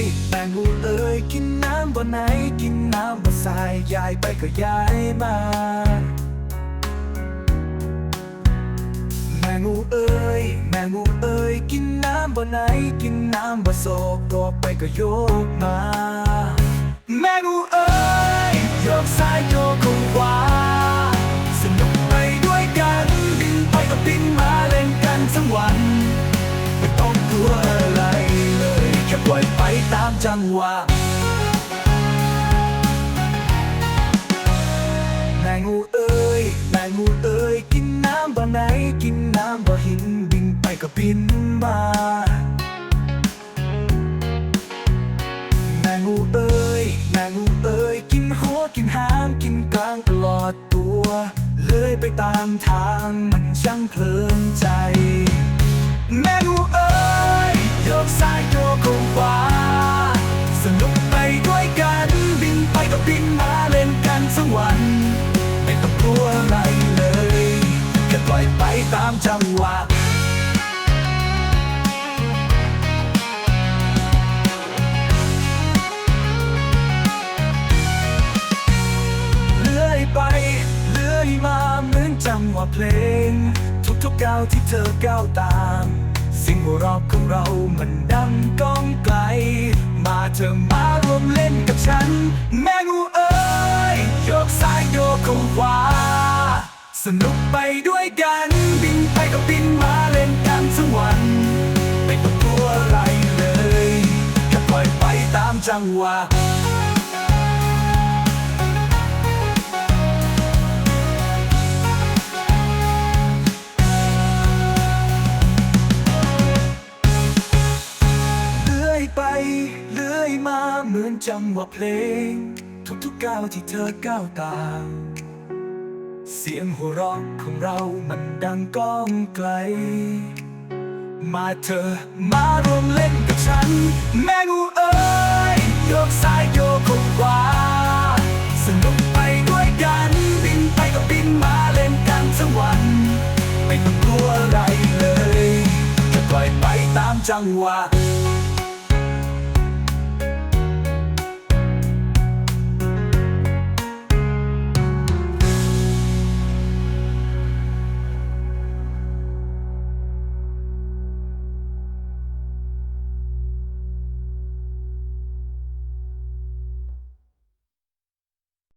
ยแมงมุเอ้ยกินน้ำบ่ไหนกินน้ำบ่สายยายไปก็ยายมาแมงูเอ้ยแมงูเอ้ยกินน้ำบ่ไหนกินน้ำบ่โศกตัวไปก็โยกมา จังหวะแมงงูเอ้ยแมงงูเอ้ยกินน้ำบ่ไหน กินน้ำบ่หินบินไปก็บินมาแมงงูเอ้ยแมงงูเอ้ยกินหัวกินหางกินกลางตลอดตัวเลยไปตามทางมันช่างเพลินใจแม่ ตามจังหวะเลื่อยไป เลื่อยมาเหมือนจังหวะเพลง ทุกๆก้าวที่เธอก้าวตาม สิ่งหัวเราะของเรามันดังก้องไกล มาเธอมารวมเล่นกับฉัน แม่งูเอ้ยโยกซ้ายโยกขวาสนุกไปด้วยกัน จังหวะเลื่อยไปเลื่อยมาเหมือนจังหวะเพลง ทุกๆก้าวที่เธอก้าวตามเสียงหัวเราะของเรามันดังก้องไกล มาเธอมารวมเล่นกับฉัน แมงูเอ้ย ตามจังหวะ